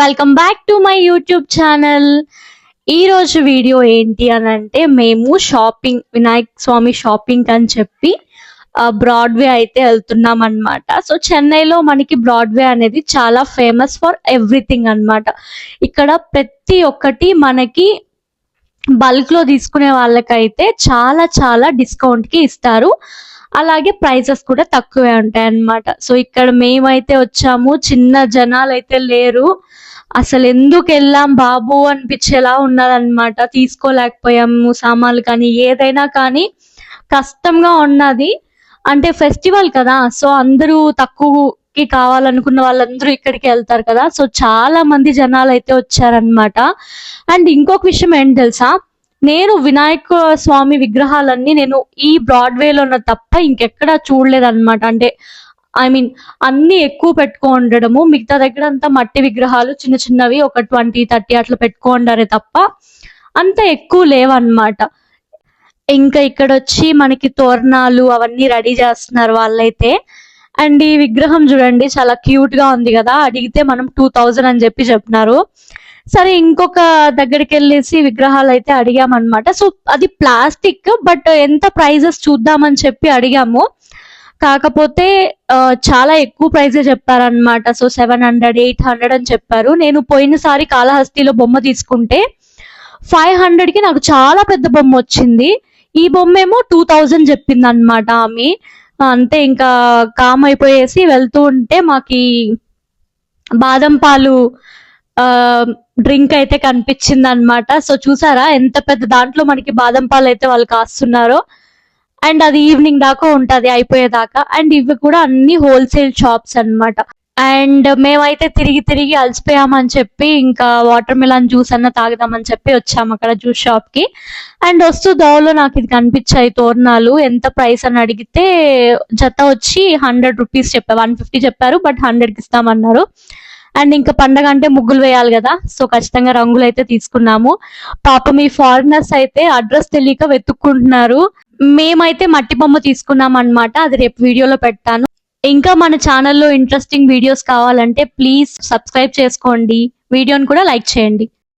Welcome back to my YouTube channel ఈ రోజు video ఏంటి అని అంటే మేము షాపింగ్ వినాయక్ స్వామి షాపింగ్ అని చెప్పి బ్రాడ్వే అయితే వెళ్తున్నాం అన్నమాట. సో చెన్నైలో మనకి బ్రాడ్వే అనేది చాలా ఫేమస్ ఫర్ ఎవ్రీథింగ్ అన్నమాట. ఇక్కడ ప్రతి ఒక్కటి మనకి బల్క్లో తీసుకునే వాళ్ళకైతే చాలా చాలా డిస్కౌంట్కి ఇస్తారు. అలాగే ప్రైజెస్ కూడా తక్కువే ఉంటాయి అన్నమాట సో ఇక్కడ మేమైతే వచ్చాము చిన్న జనాలు అయితే లేరు. అసలు ఎందుకు వెళ్ళాం బాబు అనిపించేలా ఉన్నదన్నమాట. తీసుకోలేకపోయాము సామాన్లు కానీ ఏదైనా కానీ కష్టంగా ఉన్నది. అంటే ఫెస్టివల్ కదా సో అందరూ తక్కువకి కావాలనుకున్న వాళ్ళందరూ ఇక్కడికి వెళ్తారు కదా. సో చాలా మంది జనాలు అయితే వచ్చారనమాట అండ్ ఇంకొక విషయం ఏంటి తెలుసా? నేను వినాయక స్వామి విగ్రహాలన్నీ నేను ఈ బ్రాడ్వేలో ఉన్న తప్ప ఇంకెక్కడ చూడలేదన్నమాట. అంటే ఐ మీన్ అన్ని ఎక్కువ పెట్టుకో ఉండడము మిగతా దగ్గర అంతా మట్టి విగ్రహాలు చిన్న చిన్నవి ఒక ట్వంటీ థర్టీ అట్లా పెట్టుకో ఉండారే తప్ప అంత ఎక్కువ లేవన్నమాట. ఇంకా ఇక్కడ వచ్చి మనకి తోరణాలు అవన్నీ రెడీ చేస్తున్నారు వాళ్ళైతే. అండ్ ఈ విగ్రహం చూడండి చాలా క్యూట్గా ఉంది కదా అడిగితే మనం టూ థౌజండ్ అని చెప్పి చెప్పినారు సరే ఇంకొక దగ్గరికి వెళ్ళేసి విగ్రహాలు అయితే అడిగామన్నమాట. సో అది ప్లాస్టిక్ బట్ ఎంత ప్రైజెస్ చూద్దామని చెప్పి అడిగాము. కాకపోతే చాలా ఎక్కువ ప్రైజే చెప్పారనమాట so seven hundred eight hundred అని చెప్పారు. నేను పోయినసారి కాళహస్తిలో బొమ్మ తీసుకుంటే ఫైవ్ హండ్రెడ్కి నాకు చాలా పెద్ద బొమ్మ వచ్చింది. ఈ బొమ్మ ఏమో టూ థౌజండ్ చెప్పింది అనమాట ఆమె. అంతే ఇంకా కామ్ అయిపోయేసి వెళ్తూ ఉంటే మాకి బాదం పాలు డ్రింక్ అయితే కనిపించింది అనమాట సో చూసారా ఎంత పెద్ద దాంట్లో మనకి బాదం పాలు అయితే వాళ్ళు కాస్తున్నారో. అండ్ అది ఈవినింగ్ దాకా ఉంటది అయిపోయేదాకా. అండ్ ఇవి కూడా అన్ని హోల్సేల్ షాప్స్ అన్నమాట. అండ్ మేమైతే తిరిగి తిరిగి అలసిపోయామని చెప్పి ఇంకా వాటర్ మిలన్ జ్యూస్ అన్న తాగుదామని చెప్పి వచ్చాము అక్కడ జ్యూస్ షాప్కి అండ్ వస్తూ దోవలో నాకు ఇది కనిపించాయి తోరణాలు. ఎంత ప్రైస్ అని అడిగితే జత వచ్చి హండ్రెడ్ రూపీస్ చెప్పారు వన్ ఫిఫ్టీ చెప్పారు బట్ హండ్రెడ్కి ఇస్తామన్నారు. అండ్ ఇంకా పండగ అంటే ముగ్గులు వేయాలి కదా. సో ఖచ్చితంగా రంగులు అయితే తీసుకున్నాము. పాపం ఈ ఫారినర్స్ అయితే అడ్రస్ తెలియక వెతుక్కుంటున్నారు. మేమైతే మట్టి బొమ్మ తీసుకున్నాం అన్నమాట. అది రేపు వీడియోలో పెడతాను. ఇంకా మన ఛానల్లో ఇంట్రెస్టింగ్ వీడియోస్ కావాలంటే ప్లీజ్ సబ్స్క్రైబ్ చేసుకోండి. వీడియోని కూడా లైక్ చేయండి.